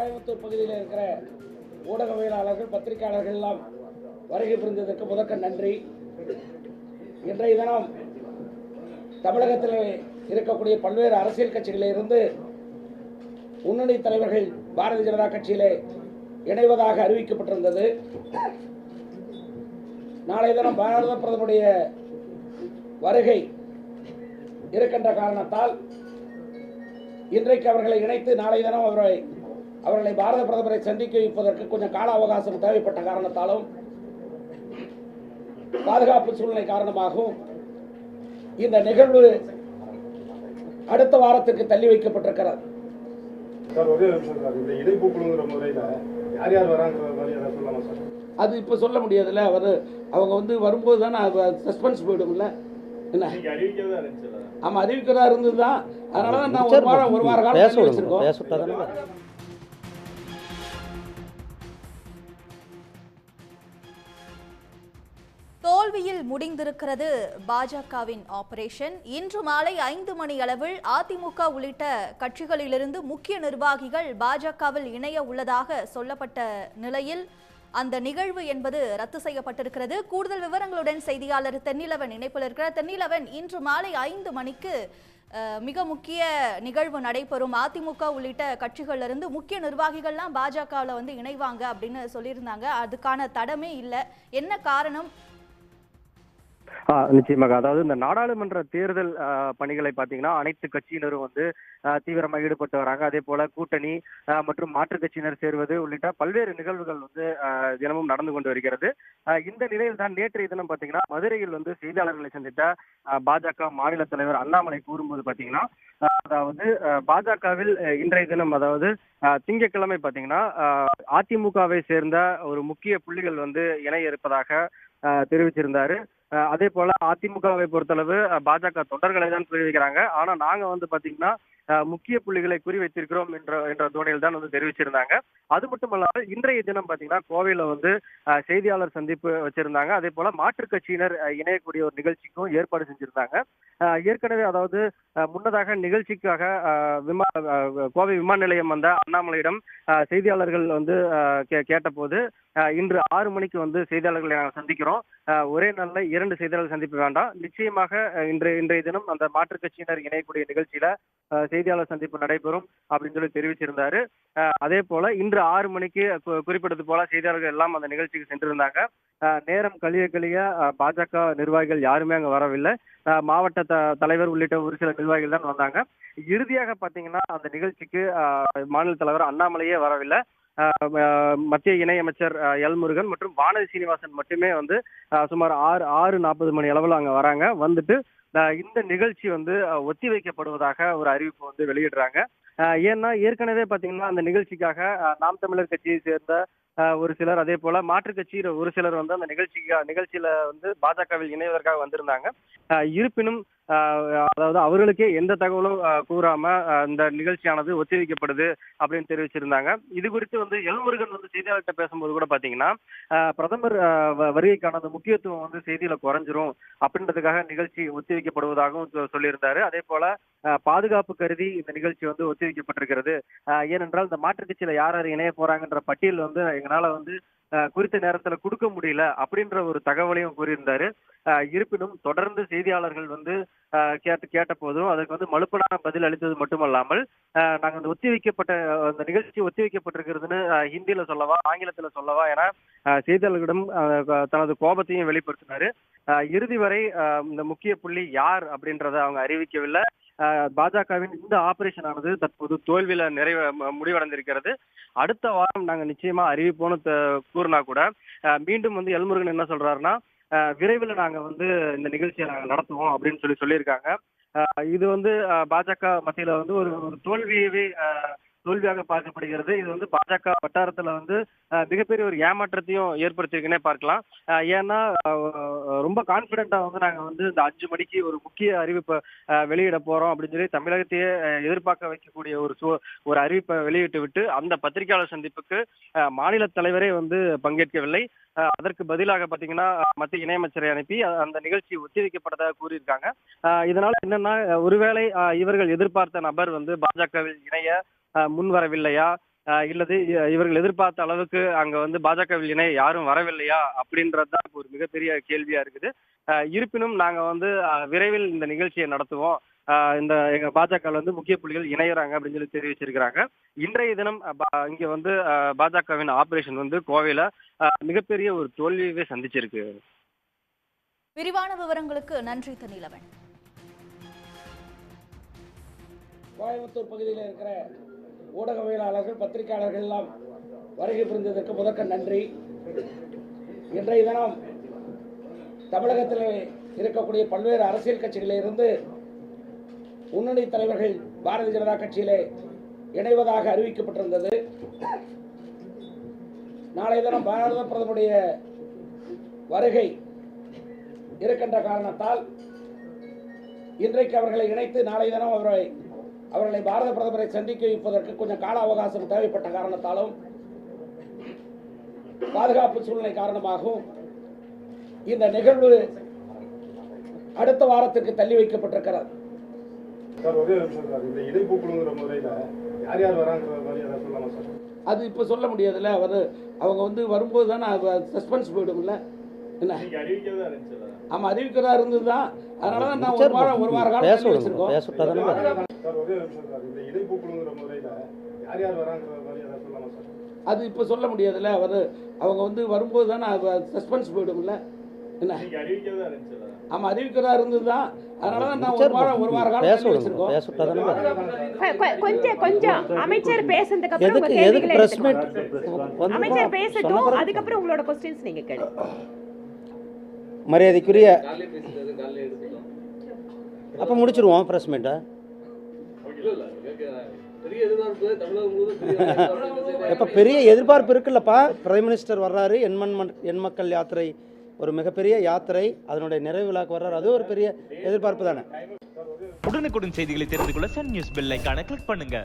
கோயம்புத்தூர் பகுதியில் இருக்கிற ஊடகவியலாளர்கள் பத்திரிகையாளர்கள் எல்லாம் வருகை புரிந்ததற்கு முதற்க நன்றி. இன்றைய தினம் தமிழகத்தில் இருக்கக்கூடிய பல்வேறு அரசியல் கட்சிகளில் இருந்து முன்னணி தலைவர்கள் பாரதிய ஜனதா கட்சியிலே இணைவதாக அறிவிக்கப்பட்டிருந்தது. நாளை தினம் பாரத பிரதமருடைய வருகை இருக்கின்ற காரணத்தால் இன்றைக்கு அவர்களை இணைத்து நாளை தினம் அவரை அவர்களை பாரத பிரதமரை சந்திக்க வைப்பதற்கு கொஞ்சம் கால அவகாசம் தேவைப்பட்ட காரணத்தாலும் பாதுகாப்பு சூழ்நிலை காரணமாகவும் இந்த நிகழ்வு அடுத்த வாரத்திற்கு தள்ளி வைக்கப்பட்டிருக்கிறது. அது இப்போ சொல்ல முடியாதுல்ல. அவர் அவங்க வந்து வரும்போது தானே சஸ்பென்ஸ் போயிடும்ல. என்ன? நீங்கள் அறிவிக்கிறதா இருந்துச்சு ஆமாம் அறிவிக்கிறதா இருந்தது தான் அதனால தான் நான் ஒரு வாரம் ஒரு வார காலம் வச்சிருக்கோம். தோல்வியில் முடிந்திருக்கிறது பாஜகவின் ஆபரேஷன். இன்று மாலை ஐந்து மணி அளவில் அதிமுக உள்ளிட்ட கட்சிகளிலிருந்து முக்கிய நிர்வாகிகள் பாஜகவில் இணைய உள்ளதாக சொல்லப்பட்ட நிலையில் அந்த நிகழ்வு என்பது ரத்து செய்யப்பட்டிருக்கிறது. கூடுதல் விவரங்களுடன் செய்தியாளர் தென்னிலவன் இணைப்பில் இருக்கிறார் தென்னிலவன் இன்று மாலை ஐந்து மணிக்கு மிக முக்கிய நிகழ்வு நடைபெறும். அதிமுக உள்ளிட்ட கட்சிகளிலிருந்து முக்கிய நிர்வாகிகள்லாம் பாஜகவில் வந்து இணைவாங்க அப்படின்னு சொல்லியிருந்தாங்க. அதுக்கான தடமே இல்லை. என்ன காரணம்? நிச்சயமாக. அதாவது இந்த நாடாளுமன்ற தேர்தல் பணிகளை பார்த்தீங்கன்னா அனைத்து கட்சியினரும் வந்து தீவிரமாக ஈடுபட்டு வராங்க. அதே போல கூட்டணி மற்றும் மாற்றுக் கட்சியினர் சேர்வது உள்ளிட்ட பல்வேறு நிகழ்வுகள் வந்து தினமும் நடந்து கொண்டு வருகிறது. இந்த நிலையில் தான் நேற்றைய தினம் பார்த்தீங்கன்னா மதுரையில் வந்து செய்தியாளர்களை சந்தித்த பாஜக மாநில தலைவர் அண்ணாமலை கூறும்போது பார்த்தீங்கன்னா அதாவது பாஜகவில் இன்றைய தினம் அதாவது திங்கட்கிழமை பார்த்தீங்கன்னா அதிமுகவை சேர்ந்த ஒரு முக்கிய புள்ளிகள் வந்து இணைய இருப்பதாக தெரிவிச்சிருந்தாரு அதே போல அதிமுகவை பொறுத்தளவு பாஜக தொண்டர்களை தான் குறிவைக்கிறாங்க ஆனா நாங்க வந்து பாத்தீங்கன்னா முக்கிய புள்ளிகளை குறிவைத்திருக்கிறோம் என்ற என்ற தோணியில் தான் வந்து தெரிவிச்சிருந்தாங்க. அது மட்டும் இல்லாமல் இன்றைய தினம் பாத்தீங்கன்னா கோவையில வந்து செய்தியாளர் சந்திப்பு வச்சிருந்தாங்க. அதே போல மாற்றுக் கட்சியினர் இணையக்கூடிய ஒரு நிகழ்ச்சிக்கும் ஏற்பாடு செஞ்சிருந்தாங்க. ஏற்கனவே அதாவது அஹ் முன்னதாக நிகழ்ச்சிக்காக விமான விமா கோவை விமான நிலையம் வந்த அண்ணாமலையிடம் அஹ் செய்தியாளர்கள் வந்து கே- கேட்டபோது இன்று ஆறு மணிக்கு வந்து செய்தியாளர்களை நாங்கள் சந்திக்கிறோம். ஒரே நாள்ல இரண்டு செய்தியாளர் சந்திப்பு வேண்டாம். நிச்சயமாக இன்று இன்றைய இன்றைய தினம் அந்த மாற்றுக் கட்சியினர் இணையக்கூடிய நிகழ்ச்சியில செய்தியாளர் சந்திப்பு நடைபெறும் அப்படின்னு சொல்லி தெரிவிச்சிருந்தாரு. அதே போல இன்று ஆறு மணிக்கு குறிப்பிட்டது போல செய்தியாளர்கள் எல்லாம் அந்த நிகழ்ச்சிக்கு சென்றிருந்தாங்க. அஹ் நேரம் கழிய கழிய அஹ் பாஜக நிர்வாகிகள் யாருமே அங்க வரவில்லை. அஹ் மாவட்ட த தலைவர் உள்ளிட்ட ஒரு சில நிர்வாகிகள் தான் வந்தாங்க. இறுதியாக பாத்தீங்கன்னா அந்த நிகழ்ச்சிக்கு மாநில தலைவர் அண்ணாமலையே வரவில்லை. மத்திய இணையமைச்சர் எல் முருகன் மற்றும் வானதி சீனிவாசன் மட்டுமே வந்து சுமார் ஆறு ஆறு நாற்பது மணி அளவில் அங்க வராங்க. வந்துட்டு இந்த நிகழ்ச்சி வந்து ஒத்தி வைக்கப்படுவதாக ஒரு அறிவிப்பு வந்து வெளியிடுறாங்க. ஏன்னா ஏற்கனவே பாத்தீங்கன்னா அந்த நிகழ்ச்சிக்காக நாம் தமிழர் கட்சியை சேர்ந்த ஒரு சிலர் அதே போல மாற்றுக் கட்சியில் ஒரு சிலர் வந்து அந்த நிகழ்ச்சிக்கு நிகழ்ச்சியில வந்து பாஜகவில் இணைவதற்காக வந்திருந்தாங்க. அஹ் இருப்பினும் அதாவது அவர்களுக்கே எந்த தகவலும் கூறாம இந்த நிகழ்ச்சியானது ஒத்திவைக்கப்படுது அப்படின்னு தெரிவிச்சிருந்தாங்க. இது குறித்து வந்து எல்முருகன் வந்து செய்தியாளர்கிட்ட பேசும்போது கூட பாத்தீங்கன்னா பிரதமர் வருகைக்கான அந்த முக்கியத்துவம் வந்து செய்தியில குறைஞ்சிரும் அப்படின்றதுக்காக நிகழ்ச்சி ஒத்திவைக்கப்படுவதாகவும் சொல்லியிருந்தாரு. அதே போல அஹ் பாதுகாப்பு கருதி இந்த நிகழ்ச்சி வந்து ஒத்திவைக்கப்பட்டிருக்கிறது. அஹ் ஏனென்றால் இந்த மாற்றுக் கட்சியில யார் யார் இணைய போறாங்கன்ற பட்டியல் வந்து எங்களால வந்து குறித்த நேரத்துல கொடுக்க முடியல அப்படின்ற ஒரு தகவலையும் கூறியிருந்தாரு. இருப்பினும் தொடர்ந்து செய்தியாளர்கள் வந்து கேட்டு கேட்ட போதும் அதுக்கு வந்து மலுப்பலான பதில் அளித்தது மட்டுமல்லாமல் நாங்க அந்த ஒத்திவைக்கப்பட்ட வைக்கப்பட்ட அந்த நிகழ்ச்சி ஒத்திவைக்கப்பட்டிருக்கிறதுன்னு வைக்கப்பட்டிருக்கிறதுன்னு ஹிந்தியில சொல்லவா ஆங்கிலத்துல சொல்லவா என செய்தியாளர்களிடம் தனது கோபத்தையும் வெளிப்படுத்தினாரு. இறுதி வரை இந்த முக்கிய புள்ளி யார் அப்படின்றத அவங்க அறிவிக்கவில்லை. பாஜகவின் இந்த ஆபரேஷன் ஆனது தற்போது தோல்வியில நிறைவு முடிவடைந்திருக்கிறது. அடுத்த வாரம் நாங்க நிச்சயமா அறிவிப்போம்னு கூறினா கூட மீண்டும் வந்து எல்முருகன் என்ன சொல்றாருன்னா விரைவில் நாங்க வந்து இந்த நிகழ்ச்சியை நாங்க நடத்துவோம் அப்படின்னு சொல்லி சொல்லியிருக்காங்க. இது வந்து பாஜக மத்தியில வந்து ஒரு ஒரு தோல்வியவே தோல்வியாக பார்க்கப்படுகிறது. இது வந்து பாஜக வட்டாரத்துல வந்து மிகப்பெரிய ஒரு ஏமாற்றத்தையும் ஏற்படுத்தியிருக்குன்னே பார்க்கலாம். ஏன்னா ரொம்ப கான்பிடண்டா வந்து நாங்க வந்து இந்த அஞ்சு மணிக்கு ஒரு முக்கிய அறிவிப்பை வெளியிட போறோம் அப்படின்னு சொல்லி தமிழகத்தையே எதிர்பார்க்க வைக்கக்கூடிய ஒரு சூ ஒரு அறிவிப்பை வெளியிட்டு விட்டு அந்த பத்திரிகையாளர் சந்திப்புக்கு மாநில தலைவரே வந்து பங்கேற்கவில்லை. அதற்கு பதிலாக பாத்தீங்கன்னா மத்திய இணையமைச்சரை அனுப்பி அந்த நிகழ்ச்சி ஒத்திவைக்கப்பட்டதாக கூறியிருக்காங்க. இதனால என்னன்னா ஒருவேளை இவர்கள் எதிர்பார்த்த நபர் வந்து பாஜகவில் இணைய முன் வரவில்லையா இல்லது இவர்கள் எதிர்பார்த்த அளவுக்கு அங்க வந்து பாஜகவில் இணை யாரும் வரவில்லையா? அப்படின்றது தான் ஒரு மிகப்பெரிய கேள்வியா இருக்குது. இருப்பினும் நாங்க வந்து விரைவில் இந்த நிகழ்ச்சியை நடத்துவோம். ஆஹ் இந்த எங்க பாஜக வந்து முக்கிய புள்ளிகள் இணையறாங்க அப்படின்னு சொல்லி தெரிவிச்சிருக்கிறாங்க. இன்றைய தினம் இங்க வந்து பாஜகவின் ஆபரேஷன் வந்து கோவையில மிகப்பெரிய ஒரு தோல்வியவே சந்திச்சிருக்கு. விரிவான விவரங்களுக்கு நன்றி தனிலவன். கோயம்புத்தூர் பகுதியில் இருக்கிற ஊடகவியலாளர்கள் பத்திரிகையாளர்கள் எல்லாம் வருகை புரிந்ததற்கு முதற்க நன்றி. இன்றைய தினம் தமிழகத்தில் இருக்கக்கூடிய பல்வேறு அரசியல் கட்சிகளிலிருந்து முன்னணி தலைவர்கள் பாரதிய ஜனதா கட்சியிலே இணைவதாக அறிவிக்கப்பட்டிருந்தது. நாளைய தினம் பாரத பிரதமருடைய வருகை இருக்கின்ற காரணத்தால் இன்றைக்கு அவர்களை இணைத்து நாளைய தினம் அவரை அவர்களை பாரத பிரதமரை சந்திக்க வைப்பதற்கு கொஞ்சம் கால அவகாசம் தேவைப்பட்ட காரணத்தாலும் பாதுகாப்பு சூழ்நிலை காரணமாகவும் இந்த நிகழ்வு அடுத்த வாரத்திற்கு தள்ளி வைக்கப்பட்டிருக்கிறது. அது இப்போ சொல்ல முடியாதுல்ல. அவர் அவங்க வந்து வரும்போது தானே சஸ்பென்ஸ் போயிடும்ல. என்ன? நீங்க அறிவிக்கிறதா இருந்தது தான் அதனால தான் நான் ஒரு வாரம் ஒரு வார காலம் பேச விடுங்க வச்சிருக்கோம் பேச சொல்லலாமா சார்? அது இப்போ சொல்ல முடியாதுல்ல. அவர் அவங்க வந்து வரும்போது தானே சஸ்பென்ஸ் போயிடும்ல. என்ன? அறிவிக்கிறதா இருந்துச்சு ஆமா அறிவிக்கிறதா இருந்தது தான் அதனால தான் நான் ஒரு வாரம் ஒரு வார காலம் பேச விடுங்க வச்சிருக்கோம் பேச கொ- கொஞ்சம் கொஞ்சம். அமைச்சர் பேசுனதுக்கு அப்புறம் எதுக்கு எதுக்கு கேள்விகளை பிரஸ் எடுத்துக்கோங்க. மீட் அமைச்சர் பேசட்டும். அதுக்கப்புறம் உங்களோட கொஸ்டின்ஸ் நீங்க கேளுங்க. மரியாதைக்குரிய அப்ப முடிச்சிருவோம் பிரஸ் மீட்டை இப்ப பெரிய எதிர்பார்ப்பு இருக்குல்லப்பா? பிரைம் மினிஸ்டர் வர்றாரு எண்மண் மண்- எண் மக்கள் யாத்திரை ஒரு மிகப்பெரிய யாத்திரை அதனுடைய நிறைவு விழாக்கு வர்றாரு. அது ஒரு பெரிய எதிர்பார்ப்பு தானே? உடனுக்குடன் செய்திகளை தெரிந்து கொள்ள சன் நியூஸ் பெல் ஐகானை கிளிக் பண்ணுங்க.